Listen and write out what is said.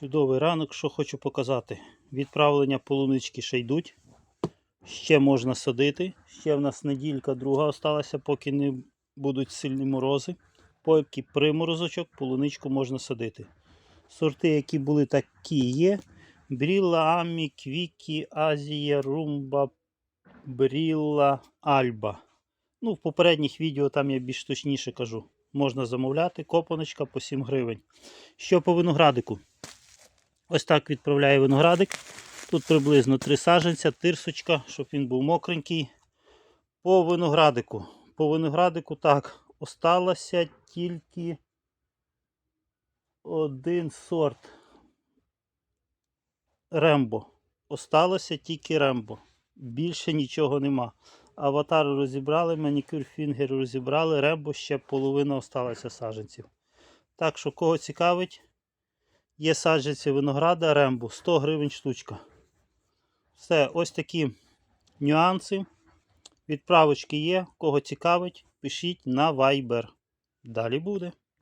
Чудовий ранок, що хочу показати. Відправлення полунички ще йдуть. Ще можна садити. Ще в нас неділька друга осталася, поки не будуть сильні морози. Поки приморозочок, полуничку можна садити. Сорти, які були, такі є. Брілла, Амі, Квікі, Азія, Румба, Брілла, Альба. Ну, в попередніх відео там я більш точніше кажу. Можна замовляти, копаночка по 7 гривень. Що по виноградику? Ось так відправляє виноградик. Тут приблизно 3 саженця, тирсочка, щоб він був мокренький. По виноградику. По виноградику так, осталося тільки один сорт. Рембо. Осталося тільки рембо. Більше нічого нема. Аватар розібрали, манікюр фінгер розібрали, рембо ще половина осталася саджанців. Так що, кого цікавить, є саджанці винограда рембу 100 гривень штучка. Все, ось такі нюанси. Відправочки є. Кого цікавить, пишіть на Viber. Далі буде.